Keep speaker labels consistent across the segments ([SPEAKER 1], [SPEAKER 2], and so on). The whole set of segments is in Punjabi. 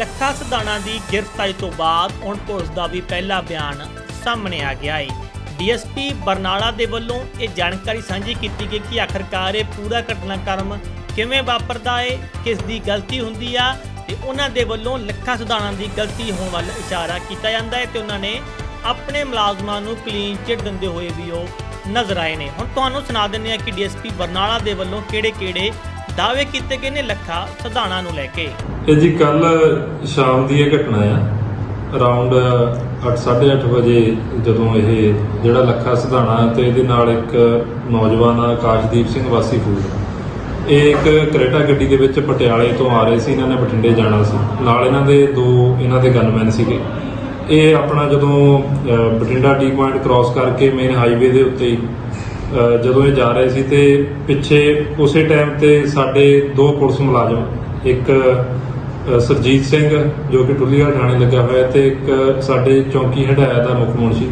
[SPEAKER 1] ਲੱਖਾ ਸਦਾਣਾ ਦੀ ਗ੍ਰਿਫਤਾਰੀ ਤੋਂ ਬਾਅਦ ਹੁਣ ਪੁਲਿਸ ਦਾ ਵੀ ਪਹਿਲਾ ਬਿਆਨ ਸਾਹਮਣੇ ਆ ਗਿਆ ਹੈ ਡੀਐਸਪੀ ਬਰਨਾਲਾ ਦੇ ਵੱਲੋਂ ਇਹ ਜਾਣਕਾਰੀ ਸਾਂਝੀ ਕੀਤੀ ਗਈ ਕਿ ਆਖਰਕਾਰ ਇਹ ਪੂਰਾ ਘਟਨਾਕ੍ਰਮ ਕਿਵੇਂ ਵਾਪਰਦਾ ਹੈ ਕਿਸ ਦੀ ਗਲਤੀ ਹੁੰਦੀ ਆ ਤੇ ਉਹਨਾਂ ਦੇ ਵੱਲੋਂ ਲੱਖਾਂ ਸਦਾਣਾ ਦੀ ਗਲਤੀ ਹੋਣ ਵੱਲ ਇਸ਼ਾਰਾ ਕੀਤਾ ਜਾਂਦਾ ਹੈ ਤੇ ਉਹਨਾਂ ਨੇ ਆਪਣੇ ਮੁਲਾਜ਼ਮਾਂ ਨੂੰ ਕਲੀਨ ਚਿੱਟ ਦਿੰਦੇ ਹੋਏ ਵੀ ਉਹ ਨਜ਼ਰ ਆਏ ਨੇ। ਹੁਣ ਤੁਹਾਨੂੰ ਸੁਣਾ ਦਿੰਦੇ ਆ ਕਿ ਡੀਐਸਪੀ ਬਰਨਾਲਾ ਦੇ ਵੱਲੋਂ ਕਿਹੜੇ-ਕਿਹੜੇ ਦਾਅਵੇ ਕੀਤੇ ਗਏ ਨੇ ਲੱਖਾ ਸਦਾਣਾ ਨੂੰ ਲੈ ਕੇ।
[SPEAKER 2] ਇਹ ਜੀ ਕੱਲ ਸ਼ਾਮ ਦੀ ਇਹ ਘਟਨਾ ਆ। ਅਰਾਊਂਡ 8:30 ਵਜੇ ਜਦੋਂ ਇਹ ਜਿਹੜਾ ਲੱਖਾ ਸਿਧਾਣਾ ਤੇ ਇਹਦੇ ਨਾਲ ਇੱਕ ਨੌਜਵਾਨ ਆਕਾਸ਼ਦੀਪ ਸਿੰਘ ਵਾਸੀ ਫੂਲ ਇਹ ਇੱਕ ਕਰੇਟਾ ਗੱਡੀ ਦੇ ਵਿੱਚ ਪਟਿਆਲੇ ਤੋਂ ਆ ਰਹੇ ਸੀ, ਇਹਨਾਂ ਨੇ ਬਠਿੰਡੇ ਜਾਣਾ ਸੀ। ਨਾਲ ਇਹਨਾਂ ਦੇ ਦੋ ਇਹਨਾਂ ਦੇ ਗਨਮੈਨ ਸੀਗੇ। ਇਹ ਆਪਣਾ ਜਦੋਂ ਬਠਿੰਡਾ ਟੀ ਪੁਆਇੰਟ ਕ੍ਰਾਸ ਕਰਕੇ ਮੇਨ ਹਾਈਵੇ ਦੇ ਉੱਤੇ ਜਦੋਂ ਇਹ ਜਾ ਰਹੇ ਸੀ ਤੇ ਪਿੱਛੇ ਉਸੇ ਟਾਈਮ ਤੇ ਸਾਡੇ ਦੋ ਪੁਲਿਸ ਮੁਲਾਜ਼ਮ ਇੱਕ ਅਹ, ਸਰਜੀਤ ਸਿੰਘ ਜੋ ਕਿ ਟੁੱਲੀਵਾਲ ਥਾਣੇ ਲੱਗਾ ਹੋਇਆ ਤੇ ਇੱਕ ਸਾਡੇ ਚੌਂਕੀ ਹੰਡਾਇਆ ਦਾ ਮੁੱਖ ਮੁਨਸ਼ੀ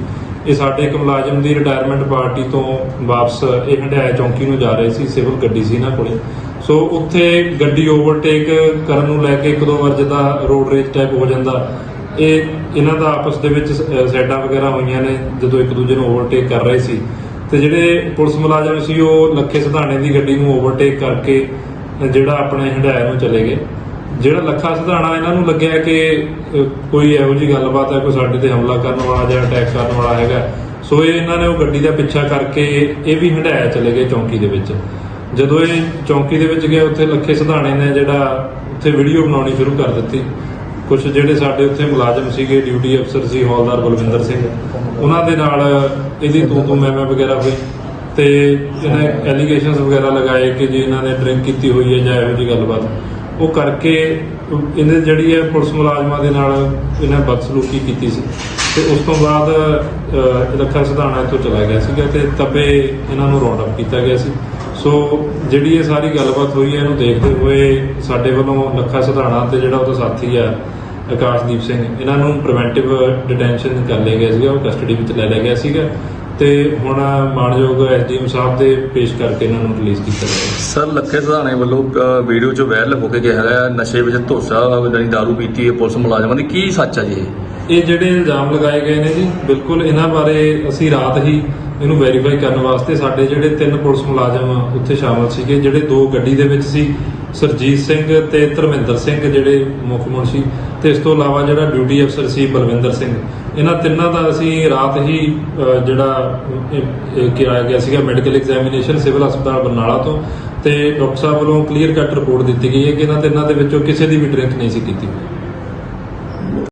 [SPEAKER 2] ਇਹ ਸਾਡੇ ਇੱਕ ਮੁਲਾਜ਼ਮ ਦੀ ਰਿਟਾਇਰਮੈਂਟ ਪਾਰਟੀ ਤੋਂ ਵਾਪਸ ਇਹ ਹੰਡਾਇਆ ਚੌਂਕੀ ਨੂੰ ਜਾ ਰਹੇ ਸੀ ਸਿਵਲ ਗੱਡੀ ਸੀ ਇਹਨਾਂ ਕੋਲੇ। ਸੋ ਉੱਥੇ ਗੱਡੀ ਓਵਰਟੇਕ ਕਰਨ ਨੂੰ ਲੈ ਕੇ ਇੱਕ ਦੋ ਵਾਰ ਜਿੱਦਾਂ ਰੋਡ ਰੇਜ ਟਾਈਪ ਹੋ ਜਾਂਦਾ ਇਹ ਇਹਨਾਂ ਦਾ ਆਪਸ ਦੇ ਵਿੱਚ ਅਹ, ਸਾਈਡਾਂ ਵਗੈਰਾ ਹੋਈਆਂ ਨੇ ਜਦੋਂ ਇੱਕ ਦੂਜੇ ਨੂੰ ਓਵਰਟੇਕ ਕਰ ਰਹੇ ਸੀ। ਤੇ ਜਿਹੜੇ ਪੁਲਿਸ ਮੁਲਾਜ਼ਮ ਸੀ, ਉਹ ਲੱਖੇ ਸਿਧਾਣੇ ਦੀ ਗੱਡੀ ਨੂੰ ਓਵਰਟੇਕ ਕਰਕੇ ਜਿਹੜਾ ਆਪਣੇ ਹੰਡਾਇਆ ਨੂੰ ਚਲੇ ਗਏ। ਜਿਹੜਾ ਲੱਖਾ ਸਿਧਾਣਾ ਇਹਨਾਂ ਨੂੰ ਲੱਗਿਆ ਕਿ ਕੋਈ ਇਹੋ ਜੀ ਗੱਲਬਾਤ ਹੈ, ਕੋਈ ਸਾਡੇ ਤੇ ਹਮਲਾ ਕਰਨ ਵਾਲਾ ਜਾਂ ਅਟੈਕ ਕਰਨ ਵਾਲਾ ਹੈਗਾ। ਸੋ ਇਹ ਇਹਨਾਂ ਨੇ ਉਹ ਗੱਡੀ ਦਾ ਪਿੱਛਾ ਕਰਕੇ ਇਹ ਵੀ ਹੰਡਾਇਆ ਚਲੇ ਗਏ ਚੌਂਕੀ ਦੇ ਵਿੱਚ। ਜਦੋਂ ਇਹ ਚੌਂਕੀ ਦੇ ਵਿੱਚ ਗਏ, ਉੱਥੇ ਲੱਖੇ ਸਿਧਾਣੇ ਨੇ ਜਿਹੜਾ ਉੱਥੇ ਵੀਡੀਓ ਬਣਾਉਣੀ ਸ਼ੁਰੂ ਕਰ ਦਿੱਤੀ। ਕੁਝ ਜਿਹੜੇ ਸਾਡੇ ਉੱਥੇ ਮੁਲਾਜ਼ਮ ਸੀਗੇ ਡਿਊਟੀ ਅਫਸਰ ਸੀ ਹੌਲਦਾਰ ਬਲਵਿੰਦਰ ਸਿੰਘ ਉਹਨਾਂ ਦੇ ਨਾਲ ਇਹਦੀ ਤੂੰ ਤੂੰ ਮੈਂ ਮੈਂ ਵਗੈਰਾ ਹੋਈ ਤੇ ਇਹਨੇ ਐਲੀਗੇਸ਼ਨਸ ਵਗੈਰਾ ਲਗਾਏ ਕਿ ਜੀ ਇਹਨਾਂ ਨੇ ਡਰਿੰਕ ਕੀਤੀ ਹੋਈ ਹੈ ਜਾਂ ਇਹੋ ਜਿਹੀ ਗੱਲਬਾਤ। ਉਹ ਕਰਕੇ ਇਹਨੇ ਜਿਹੜੀ ਹੈ ਪੁਲਿਸ ਮੁਲਾਜ਼ਮਾਂ ਦੇ ਨਾਲ ਇਹਨਾਂ ਬਦਸਲੂਕੀ ਕੀਤੀ ਸੀ। ਤੇ ਉਸ ਤੋਂ ਬਾਅਦ ਅਹ, ਲੱਖਾ ਸਿਧਾਣਾ ਇੱਥੋਂ ਚਲਾ ਗਿਆ ਸੀਗਾ ਤੇ ਤਬੇ ਇਹਨਾਂ ਨੂੰ ਰੌਂਡ ਅਪ ਕੀਤਾ ਗਿਆ ਸੀ। ਸੋ ਜਿਹੜੀ ਇਹ ਸਾਰੀ ਗੱਲਬਾਤ ਹੋਈ ਹੈ ਇਹਨੂੰ ਦੇਖਦੇ ਹੋਏ ਸਾਡੇ ਵੱਲੋਂ ਲੱਖਾ ਸਿਧਾਣਾ ਤੇ ਜਿਹੜਾ ਉਹਦਾ ਸਾਥੀ ਆ ਆਕਾਸ਼ਦੀਪ ਸਿੰਘ। ਇਹਨਾਂ ਨੂੰ ਪ੍ਰੀਵੈਂਟਿਵ ਡਿਟੈਂਸ਼ਨ ਕਰ ਲਿਆ ਗਿਆ ਸੀਗਾ ਉਹ ਕਸਟਡੀ ਵਿੱਚ ਲੈ ਲਿਆ ਗਿਆ ਸੀਗਾ। ਤੇ ਹੁਣ ਮਾਨਯੋਗ ਐਸਡੀਐਮ ਸਾਹਿਬ ਦੇ ਪੇਸ਼ ਕਰਕੇ ਇਹਨਾਂ ਨੂੰ ਰਿਲੀਜ਼ ਕੀਤਾ ਜਾਏਗਾ
[SPEAKER 3] ਸਰ ਲੱਖੇ ਸਧਾਣੇ ਵੱਲੋਂ ਵੀਡੀਓ 'ਚ ਵਾਇਰਲ ਹੋ ਕੇ ਕਿਹਾ ਗਿਆ ਨਸ਼ੇ ਵਿੱਚ ਧੋਸਾ ਜਾਨੀ ਦਾਰੂ ਪੀਤੀ ਹੈ ਪੁਲਿਸ ਮੁਲਾਜ਼ਮਾਂ ਦੀ। ਕੀ ਸੱਚ ਹੈ ਜੀ ਇਹ?
[SPEAKER 2] ਜਿਹੜੇ ਇਲਜ਼ਾਮ ਲਗਾਏ ਗਏ ਨੇ ਜੀ ਬਿਲਕੁਲ ਇਹਨਾਂ ਬਾਰੇ ਅਸੀਂ ਰਾਤ ਹੀ ਇਹਨੂੰ ਵੈਰੀਫਾਈ ਕਰਨ ਵਾਸਤੇ ਸਾਡੇ ਜਿਹੜੇ ਤਿੰਨ ਪੁਲਿਸ ਮੁਲਾਜ਼ਮ ਉੱਥੇ ਸ਼ਾਮਲ ਸੀਗੇ ਜਿਹੜੇ ਦੋ ਗੱਡੀ ਦੇ ਵਿੱਚ ਸੀ ਸਰਜੀਤ ਸਿੰਘ ਤੇ ਧਰਮਿੰਦਰ ਸਿੰਘ ਜਿਹੜੇ ਮੁੱਖ ਮੁਨਸ਼ੀ ਤੇ ਇਸ ਤੋਂ ਇਲਾਵਾ ਜਿਹੜਾ ਡਿਊਟੀ ਅਫਸਰ ਸੀ ਬਲਵਿੰਦਰ ਸਿੰਘ। ਇਹਨਾਂ ਤਿੰਨਾਂ ਦਾ ਅਸੀਂ ਰਾਤ ਹੀ ਜਿਹੜਾ, ਇਹ- ਕਿਹਾ ਗਿਆ ਸੀਗਾ ਮੈਡੀਕਲ ਐਗਜ਼ਾਮੀਨੇਸ਼ਨ ਸਿਵਲ ਹਸਪਤਾਲ ਬਰਨਾਲਾ ਤੋਂ ਤੇ ਡਾਕਟਰ ਸਾਹਿਬ ਵੱਲੋਂ ਕਲੀਅਰ ਕੱਟ ਰਿਪੋਰਟ ਦਿੱਤੀ ਗਈ ਹੈ ਕਿ ਇਹਨਾਂ ਤਿੰਨਾਂ ਦੇ ਵਿੱਚੋਂ ਕਿਸੇ ਦੀ ਵੀ ਡਰਿੰਕ ਨਹੀਂ ਸੀ ਕੀਤੀ।